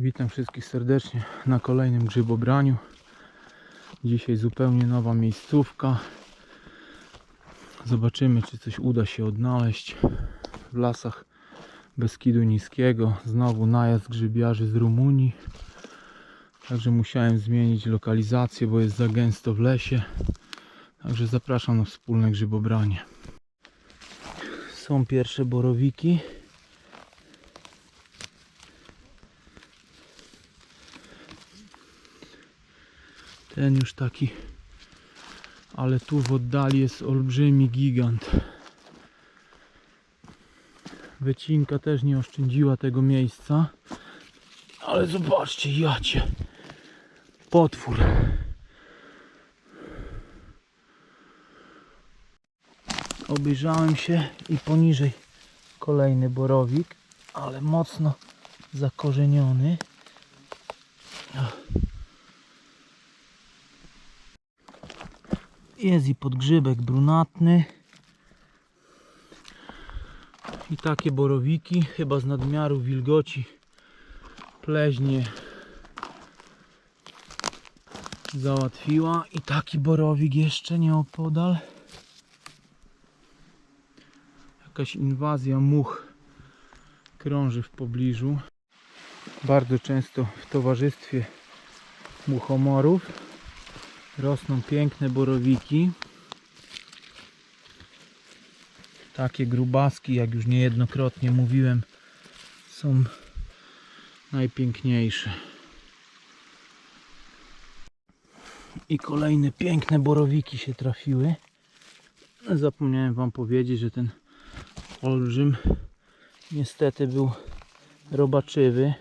Witam wszystkich serdecznie na kolejnym grzybobraniu. Dzisiaj zupełnie nowa miejscówka. Zobaczymy, czy coś uda się odnaleźć w lasach Beskidu Niskiego. Znowu najazd grzybiarzy z Rumunii. Także musiałem zmienić lokalizację, bo jest za gęsto w lesie. Także zapraszam na wspólne grzybobranie. Są pierwsze borowiki. Ten już taki, ale tu w oddali jest olbrzymi gigant. Wycinka też nie oszczędziła tego miejsca. Ale zobaczcie, jacie. Potwór. Obejrzałem się i poniżej kolejny borowik, ale mocno zakorzeniony. Jest i podgrzybek brunatny. I takie borowiki, chyba z nadmiaru wilgoci pleźnie załatwiła. I taki borowik jeszcze nieopodal. Jakaś inwazja much krąży w pobliżu. Bardzo często w towarzystwie muchomorów rosną piękne borowiki. Takie grubaski, jak już niejednokrotnie mówiłem, są najpiękniejsze. I kolejne piękne borowiki się trafiły. Zapomniałem Wam powiedzieć, że ten olbrzym niestety był robaczywy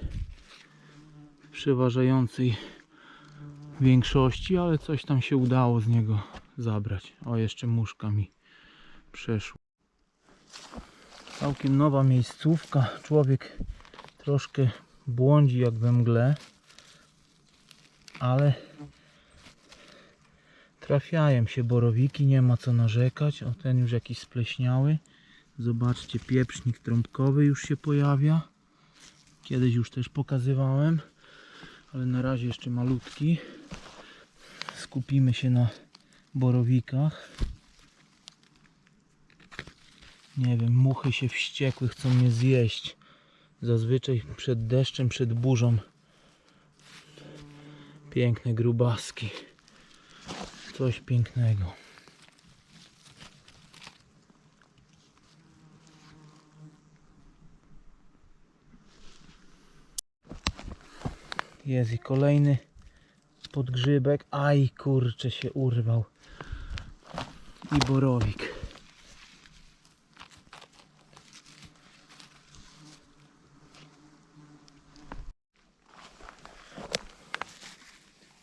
w przeważającej większości, ale coś tam się udało z niego zabrać. O, jeszcze muszka mi przeszła. Całkiem nowa miejscówka. Człowiek troszkę błądzi jak we mgle, ale trafiają się borowiki, nie ma co narzekać. O, ten już jakiś spleśniały. Zobaczcie, pieprznik trąbkowy już się pojawia. Kiedyś już też pokazywałem, ale na razie jeszcze malutki. Skupimy się na borowikach. Nie wiem, muchy się wściekły, chcą mnie zjeść. Zazwyczaj przed deszczem, przed burzą. Piękne grubaski. Coś pięknego. Jest i kolejny podgrzybek. Aj, kurczę, się urwał. I borowik.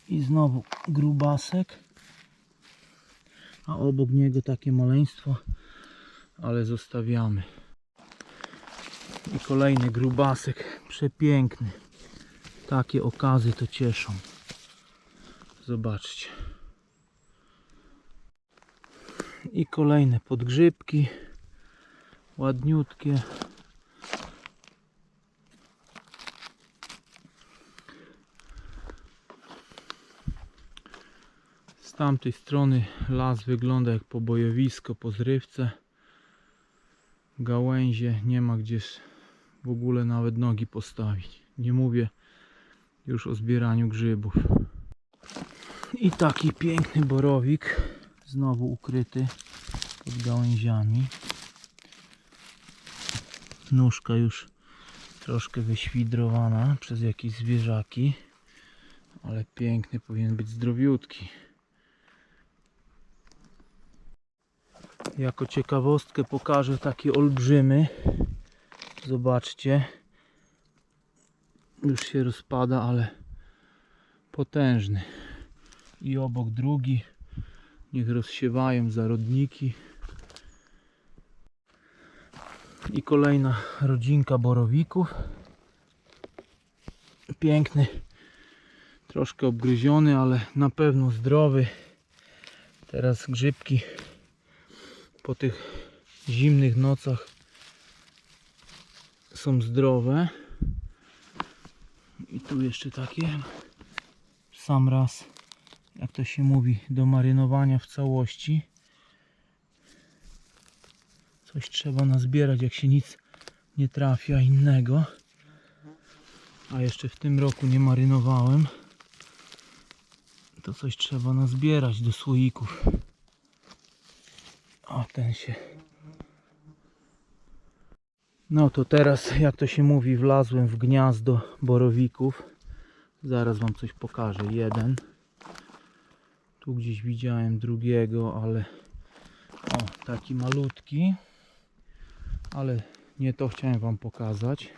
I znowu grubasek. A obok niego takie maleństwo, ale zostawiamy. I kolejny grubasek, przepiękny. Takie okazy to cieszą. Zobaczcie. I kolejne podgrzybki. Ładniutkie. Z tamtej strony las wygląda jak pobojowisko po zrywce. Gałęzie nie ma gdzie w ogóle nawet nogi postawić. Nie mówię już o zbieraniu grzybów. I taki piękny borowik, znowu ukryty pod gałęziami. Nóżka już troszkę wyświdrowana przez jakieś zwierzaki, ale piękny, powinien być zdrowiutki. Jako ciekawostkę pokażę takie olbrzymy. Zobaczcie. Już się rozpada, ale potężny. I obok drugi. Niech rozsiewają zarodniki. I kolejna rodzinka borowików. Piękny. Troszkę obgryziony, ale na pewno zdrowy. Teraz grzybki po tych zimnych nocach są zdrowe. I Tu jeszcze takie. Sam raz, jak to się mówi, do marynowania w całości. Coś trzeba nazbierać, jak się nic nie trafia innego. A jeszcze w tym roku nie marynowałem. To coś trzeba nazbierać do słoików. O, ten się. No to teraz, jak to się mówi, wlazłem w gniazdo borowików. Zaraz wam coś pokażę. Jeden. Tu gdzieś widziałem drugiego, ale o, taki malutki. Ale nie to chciałem wam pokazać.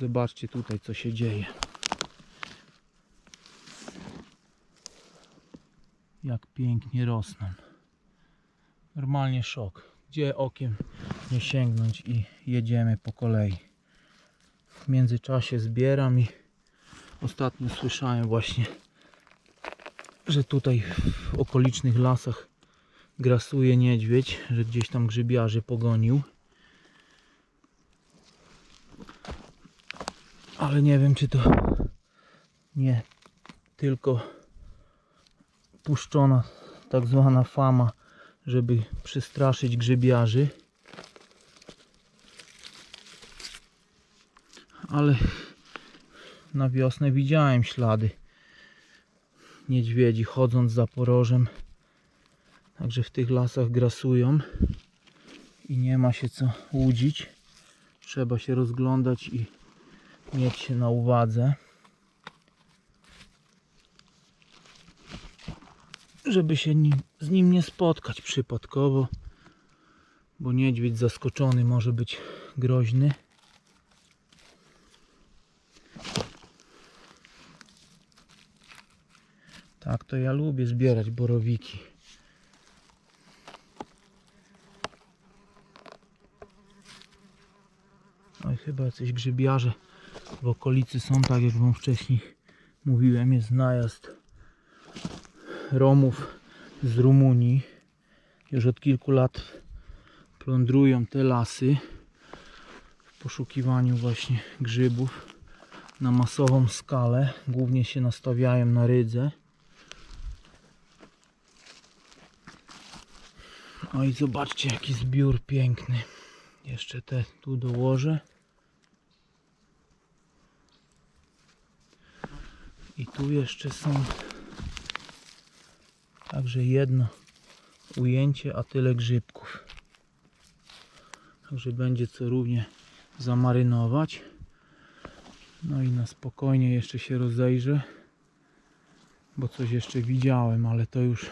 Zobaczcie tutaj, co się dzieje. Jak pięknie rosną. Normalnie szok. Gdzie okiem sięgnąć i jedziemy po kolei. W międzyczasie zbieram i ostatnio słyszałem właśnie, że tutaj w okolicznych lasach grasuje niedźwiedź, że gdzieś tam grzybiarzy pogonił. Ale nie wiem, czy to nie tylko puszczona tak zwana fama, żeby przestraszyć grzybiarzy. Ale na wiosnę widziałem ślady niedźwiedzi chodząc za porożem. Także w tych lasach grasują i nie ma się co łudzić. Trzeba się rozglądać i mieć się na uwadze. Żeby się nim, z nim nie spotkać przypadkowo, bo niedźwiedź zaskoczony może być groźny. Tak, to ja lubię zbierać borowiki. No i chyba jacyś grzybiarze w okolicy są, tak jak wam wcześniej mówiłem, jest najazd Romów z Rumunii. Już od kilku lat plądrują te lasy w poszukiwaniu właśnie grzybów na masową skalę. Głównie się nastawiają na rydze. O i zobaczcie jaki zbiór piękny. Jeszcze te tu dołożę. I tu jeszcze są także jedno ujęcie, a tyle grzybków. Także będzie co równie zamarynować. No i na spokojnie jeszcze się rozejrzę, bo coś jeszcze widziałem, ale to już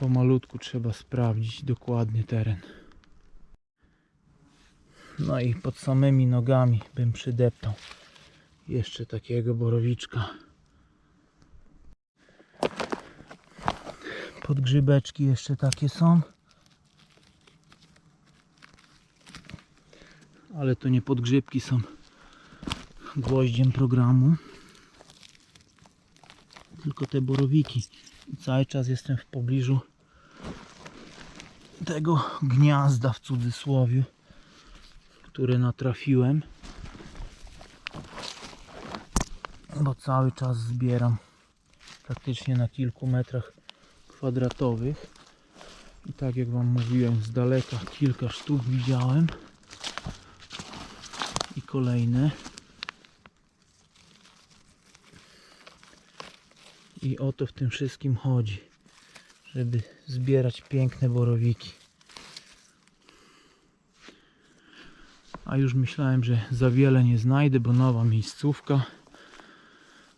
pomalutku trzeba sprawdzić dokładnie teren. No i pod samymi nogami bym przydeptał jeszcze takiego borowiczka. Podgrzybeczki jeszcze takie są. Ale to nie podgrzybki są gwoździem programu. Tylko te borowiki. Cały czas jestem w pobliżu tego gniazda w cudzysłowie, które natrafiłem. Bo cały czas zbieram praktycznie na kilku metrach kwadratowych. I tak jak Wam mówiłem, z daleka kilka sztuk widziałem. I kolejne. I o to w tym wszystkim chodzi, żeby zbierać piękne borowiki. A już myślałem, że za wiele nie znajdę, bo nowa miejscówka.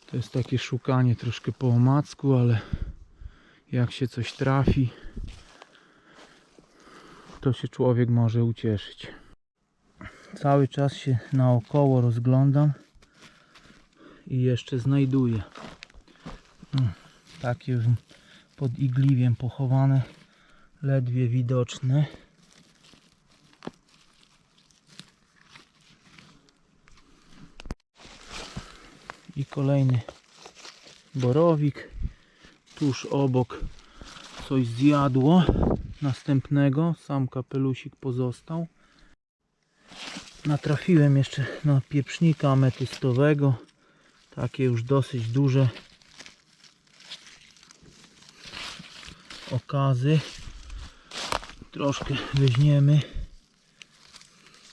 To jest takie szukanie troszkę po omacku, ale jak się coś trafi, to się człowiek może ucieszyć. Cały czas się naokoło rozglądam i jeszcze znajduję. Takie pod igliwiem pochowane, ledwie widoczne. I kolejny borowik. Tuż obok coś zjadło następnego. Sam kapelusik pozostał. natrafiłem jeszcze na pieprznika ametystowego. Takie już dosyć duże okazy. Troszkę weźmiemy.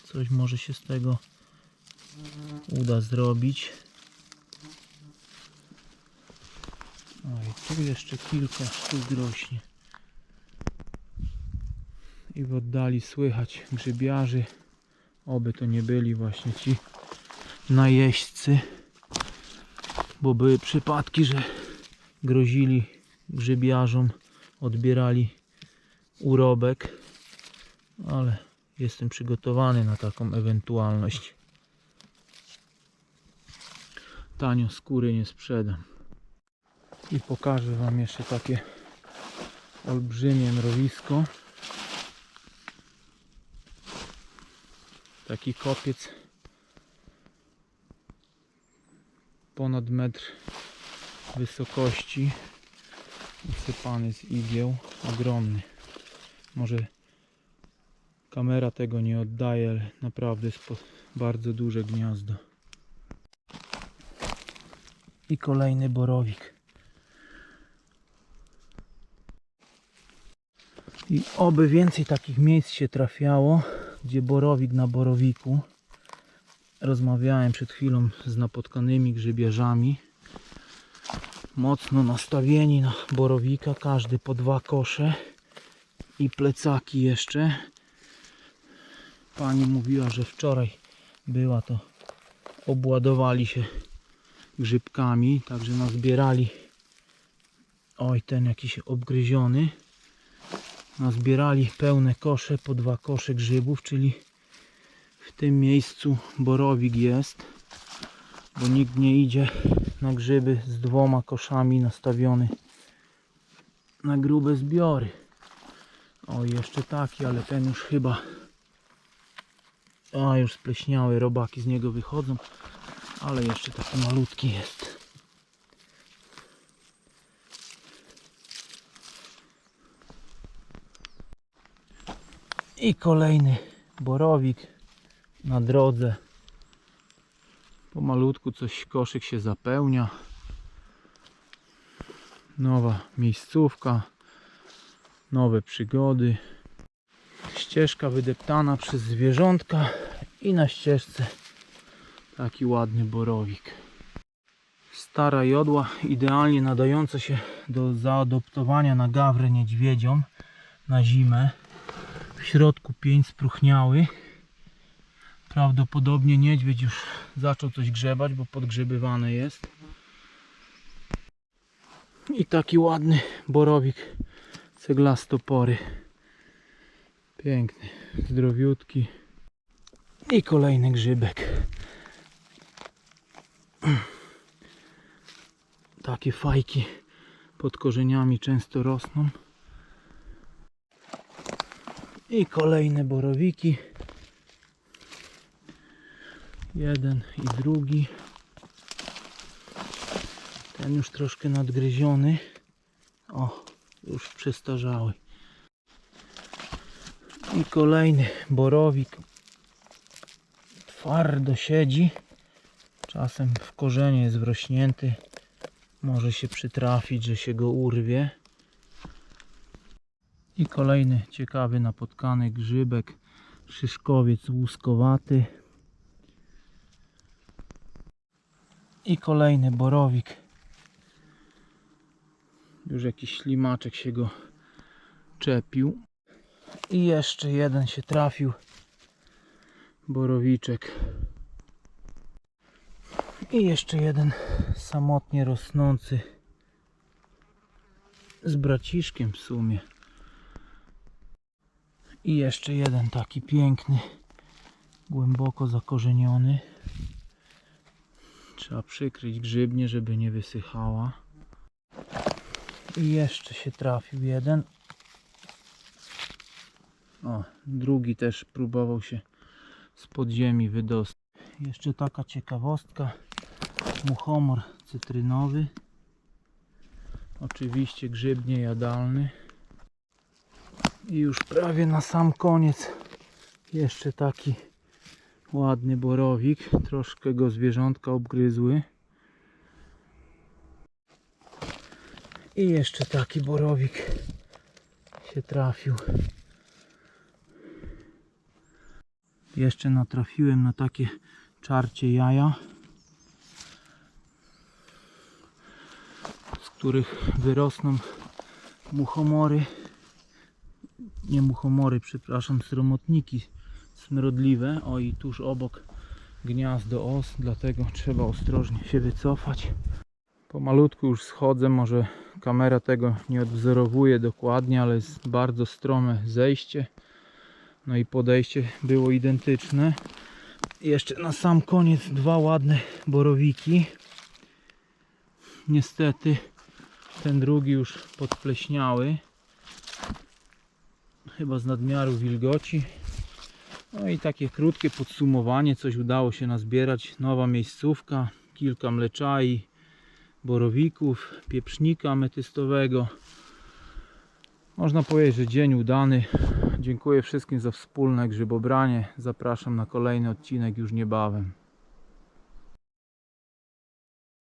Coś może się z tego uda zrobić. I tu jeszcze kilka sztuk rośnie. I w oddali słychać grzybiarzy. Oby to nie byli właśnie ci najeźdźcy. Bo były przypadki, że grozili grzybiarzom, odbierali urobek. Ale jestem przygotowany na taką ewentualność. Tanio skóry nie sprzedam. I pokażę Wam jeszcze takie olbrzymie mrowisko. Taki kopiec ponad metr wysokości usypany z igieł. Ogromny. Może kamera tego nie oddaje ale naprawdę jest bardzo duże gniazdo. I kolejny borowik. I oby więcej takich miejsc się trafiało gdzie borowik na borowiku. Rozmawiałem przed chwilą z napotkanymi grzybiarzami mocno nastawieni na borowika każdy po dwa kosze i plecaki jeszcze. Pani mówiła, że wczoraj była to obładowali się grzybkami także nazbierali. Oj ten jakiś obgryziony. Nazbierali pełne kosze po dwa kosze grzybów czyli w tym miejscu borowik jest bo nikt nie idzie na grzyby z dwoma koszami nastawiony na grube zbiory. O jeszcze taki ale ten już chyba a już spleśniałe robaki z niego wychodzą ale jeszcze taki malutki jest. I kolejny borowik na drodze pomalutku coś koszyk się zapełnia. Nowa miejscówka nowe przygody. Ścieżka wydeptana przez zwierzątka i na ścieżce taki ładny borowik. Stara jodła idealnie nadająca się do zaadoptowania na gawrę niedźwiedzią na zimę. W środku pień spróchniały prawdopodobnie niedźwiedź już zaczął coś grzebać bo podgrzebywane jest. I taki ładny borowik ceglastopory. Piękny, zdrowiutki. I kolejny grzybek. Takie fajki pod korzeniami często rosną. I kolejne borowiki jeden i drugi. Ten już troszkę nadgryziony. O już przestarzały. I kolejny borowik. Twardo siedzi. Czasem w korzenie jest wrośnięty. Może się przytrafić, że się go urwie. I kolejny ciekawy napotkany grzybek. Szyszkowiec łuskowaty i kolejny borowik. Już jakiś ślimaczek się go czepił. I jeszcze jeden się trafił. Borowiczek. I jeszcze jeden samotnie rosnący. Z braciszkiem w sumie. I jeszcze jeden taki piękny głęboko zakorzeniony trzeba przykryć grzybnie żeby nie wysychała i jeszcze się trafił jeden o, drugi też próbował się z podziemi wydostać. Jeszcze taka ciekawostka. Muchomor cytrynowy. Oczywiście grzybnie jadalny. I już prawie na sam koniec jeszcze taki Ładny borowik, troszkę go zwierzątka obgryzły. I jeszcze taki borowik się trafił. Jeszcze natrafiłem na takie czarcie jaja, z których wyrosną muchomory. Nie muchomory, przepraszam, sromotniki smrodliwe. O i tuż obok gniazdo os, dlatego trzeba ostrożnie się wycofać. Pomalutku już schodzę, może kamera tego nie odwzorowuje dokładnie, ale jest bardzo strome zejście. No i podejście było identyczne. Jeszcze na sam koniec dwa ładne borowiki. Niestety ten drugi już podpleśniały. Chyba z nadmiaru wilgoci. No i takie krótkie podsumowanie, coś udało się nazbierać. Nowa miejscówka, kilka mleczai, borowików, pieprznika metystowego. Można powiedzieć, że dzień udany. Dziękuję wszystkim za wspólne grzybobranie. Zapraszam na kolejny odcinek już niebawem.